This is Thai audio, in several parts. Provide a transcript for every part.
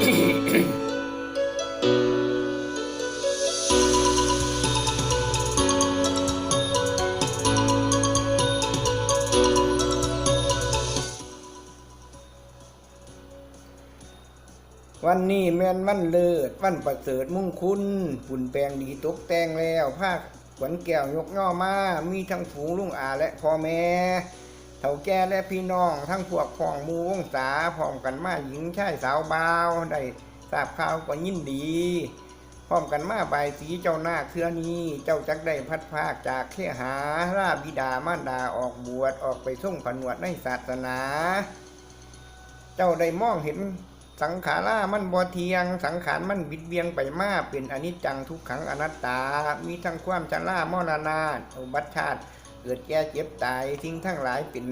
วันนี้แมนวันเลิศวันประเสริฐมุ่งคุณฝุ่นแปลงดีตกแต่งแล้วภาคขวัญแก้วยกย่อมา มีทั้งฝูงลุงอาและพ่อแม่ เฒ่าแก่และพี่น้องทั้งพวกพ้องมูวงศาพร้อมกันมาหญิงชายสาวบ่าวได้ทราบข่าวก็ยินดีพร้อมกันมาใบสีเจ้านาคเทือนี้เจ้าจักได้พัดภาคจากเคหาราบิดามารดาออกบวชออกไปส่งผนวดในศาสนา เจ้าได้มองเห็นสังขารามันบ่เทียง สังขารมันบิดเบียงไปมาเป็นอนิจจังทุกขังอนัตตา มีทั้งความชรา มรณะอุบัติชาติ เกิดแก่เจ็บตายทิ้งทั้งหลายเป็น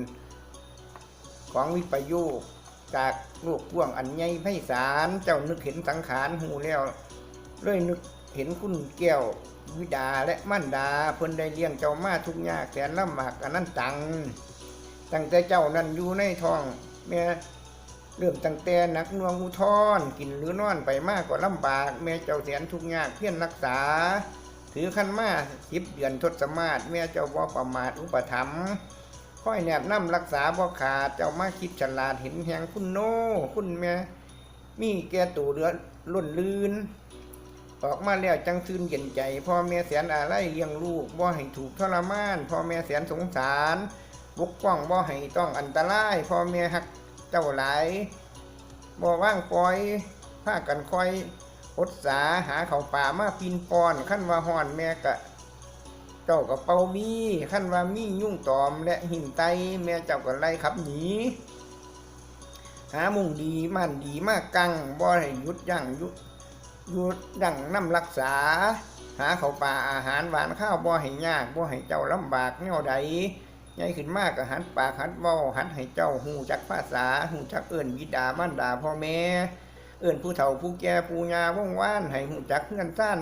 ของวิปโยคจากโลกพ่วงอันใหญ่ไพศาลเจ้านึกเห็นสังขารหูแล้วเลยนึกเห็นคุณแก้ววิดาและมั่นดาเพิ่นได้เลี้ยงเจ้ามาทุกยากแสนลำบากอันนั้นตังตั้งแต่เจ้านั้นอยู่ในท้องแม่เริ่มตั้งแต่นักนวงอุทธรกินหรือนอนไปมากกว่าลำบาก แม่เจ้าแสนทุกข์ยากเพี้ยรรักษา ถือขั้นมาสิบเดือนทศมาศแม่เจ้าบ่ประมาทอุปถัมภ์ค่อยแนบน้ำรักษาบ่ขาดเจ้ามาคิดฉลาดเห็นแหงคุณโนคุณแม่มีแก่ตัวเรือล้นลื่น ออกมาแล้วจังซื่นเย็นใจพ่อแม่แสนอะไรเลี้ยงลูกบ่ให้ถูกทรมานพ่อแม่แสนสงสารปกป้องบ่ให้ต้องอันตรายพ่อแม่หักเจ้าหลายบ่ว่างปล่อยพากันคอย อดสาหาเขาป่ามาปินปอนขั้นว่าห่อนแม่กะเจ้ากับเป่ามีขั้นว่ามียุ่งตอมและหินไตแม่เจ้าก็ไล่ขับหนีหามุ่งดีมันดีมากกังบ่ให้ยุดยั้งยุดยู่ดังน้ำรักษา หาเขาป่าอาหารหวานข้าวบ่ให้ยากบ่ให้เจ้าลำบากแนวใดใหญ่ขึ้นมากก็หัดปากหัดเว้าหัดให้เจ้าหูจักภาษาหูจักเอิ้นบิดามารดาพ่อแม่ เอิ้นผู้เฒ่าผู้แก่ผู้ยาว่องว่านให้หูจักเงื่อนซ่าน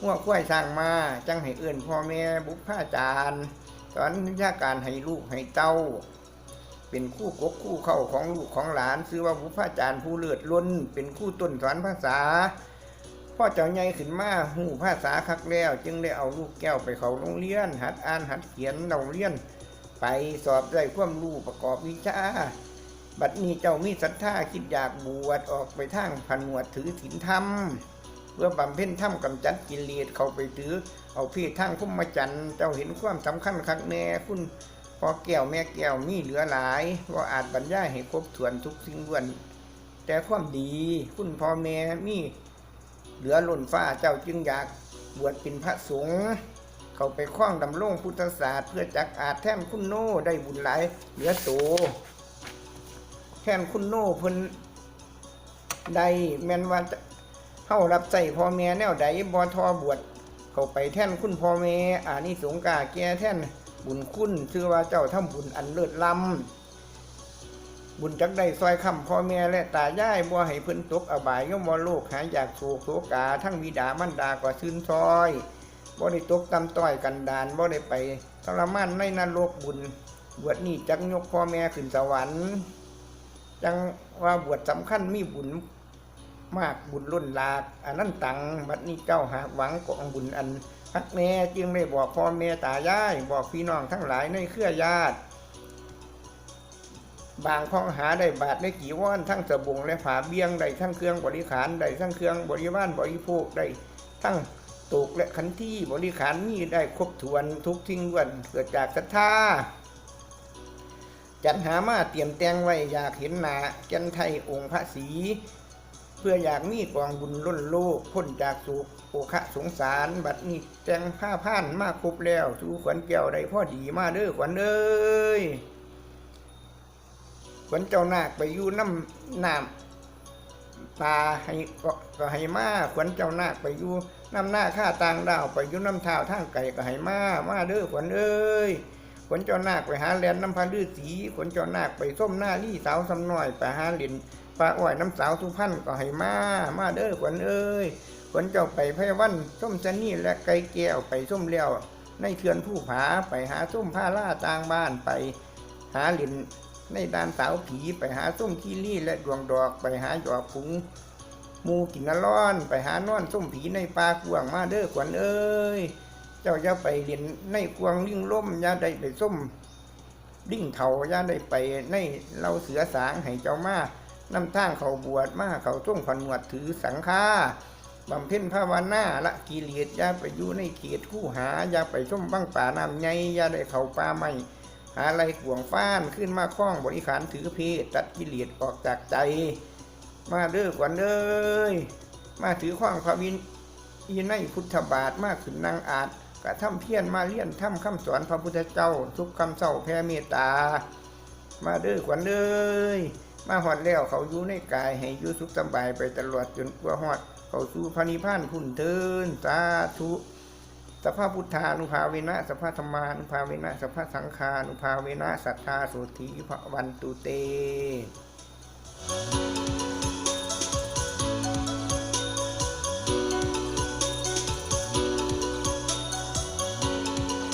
หัวควายสร้างมา จังให้เอิ้นพ่อแม่บุพกาจารย์สอนวิชาการให้ลูกให้เต้า เป็นคู่กกคู่เข้าของลูกของหลานซื้อว่าบุพกาจารย์ผู้เลือดล้น เป็นคู่ต้นสอนภาษาพ่อเจ้าใหญ่ขึ้นมาหูภาษาคักแล้ว จึงได้เอาลูกแก้วไปเขาโรงเรียน หัดอ่านหัดเขียนโรงเรียน ไปสอบได้ความรู้ประกอบวิชา บัดนี้เจ้ามีศรัทธาคิดอยากบวชออกไปทางผนวดถือศีลธรรมเพื่อบำเพ็ญธรรมกำจัดกิเลสเข้าไปถือ เอาพี่ทางพุ่มมาจันเจ้าเห็นความสำคัญคักแน่คุณพอแก้วแม่แก้วมีเหลือหลายว่าอาจบรรยายให้ครบถ้วนทุกสิ่งล้วน แต่ความดีคุณพ่อแม่มีเหลือล้นฟ้าเจ้าจึงอยากบวชเป็นพระสงฆ์เขาไปคล้องดำรงพุทธศาสตร์เพื่อจักอาจแท่นคุณโน่ได้บุญหลายเหลือโต นคุณโน่เพิ่นใดแม่นว่าจเข้ารับใส่พ่อแม่แนวใดบ่ทอบวชเข้าไปแท่นคุณพ่อแม่อานิสงกาแก่แท่นบุญคุณชื่อว่าเจ้าทำบุญอันเลิศล้ำบุญจักได้ซอยคำพ่อแม่และตายายบ่ให้เพิ่นตกอบายย่อมบ่โลกหายอยากโศกโศกา ทั้งวิดามันดากว่าซื่นซอยบ่ได้ตกตำต้อยกันดานบ่ได้ไปทรมานในนรกบุญบวชนี่จักยกพ่อแม่ขึ้นสวรรค์ จังว่าบวชสำคัญมีบุญมากบุญล้นลากอันนั้นตังบัดนี้เจ้าหากหวังกองบุญอันพักแน่จึงได้บอกพ่อแม่ตายายบอกพี่น้องทั้งหลายในเครือญาติ บางข้องหาได้บาทได้กี่ว่อนทั้งสบงและฝาเบี้ยงได้ทั้งเครื่องบริขารได้ทั้งเครื่องบริวารบริโภคได้ทั้งตกและขันที่บริขารนี่ได้ครบถ้วนทุกทิ้งล้วนเกิดจากศรัทธา จัดหามาเตรียมแต่งไว้อยากเห็นหนาแกนไทยองค์พระศรีเพื่ออยากมีกองบุญล้นโลกพ้นจากสุขโอคะสงสาร บัดนี้แต่งผ้าผ่านมาครบแล้วสู่ขวัญแก้วได้พ่อดีมาเด้อขวัญเอ้ยขวัญเจ้านาคไปอยู่น้ำน้ำปลาให้ก็ก็ให้มาขวัญเจ้านาคไปอยู่น้ำหน้าข้าต่างดาวไปอยู่น้ำเท้าทางไก่ก็ให้มามาเด้อขวัญเอ้ย ขวัญเจ้านาคไปหาแลนน้ำพันลือสีขวัญเจ้านาคไปส้มหน้าลี่สาวสำน้อยไปหาเหรียญปลาอ้อยน้ำสาวสุพรรณก็ให้มามาเด้อขวัญเอ้ยขวัญเจ้าไปไพวันส้มจันนี่และไก่แก้วไปส้มเลี้ยวในเทือนผู้ผาไปหาส้มผ้าล่าต่างบ้านไปหาเหรียญในดานสาวผีไปหาส้มคีรี่และดวงดอกไปหาหยอกผุงมูกินนร้อน ไปหานอนส้มผีในป่ากวางมาเด้อขวัญเอ้ย เจ้าอย่าไปเรียนในกวงลิงล่มอย่าได้ไปส้มดิ่งเถาย่าได้ไปในเราเสือสางให้เจ้ามานำทางเขาบวชมาเขาส่งผันหวดถือสังฆาบำเพ็ญภาวนาละกิเลสย่าไปอยู่ในเขตคู่หาย่าไปส้มบังป่าน้ำใหญ่อย่าได้เขาป่าไม่หาอะไรขวงฟ้านขึ้นมาคล้องบริขารถือเพศตัดกิเลสออกจากใจ มาเด้อกวนเด้ยมาถือข้องพระวินอีในพุทธบาทมาขึ้นนางอาจ กระทำเพียรมาเลี่ยนทำคำสอนพระพุทธเจ้า ทุกคำเศร้าแผ่เมตตา มาเด้อกวนเด้ยมาหอดแล้วเขาอยู่ในกายให้อยู่สุขสำบายไปตลอดจนกว่าหอด เขาสู่พระนิพพานพุ่นเทินสาธุสภาพุทธานุภาเวนะสภาธรรมานุภาเวนะสภาสังฆานุภาเวนะสัทธาสุธีพระวันตุเต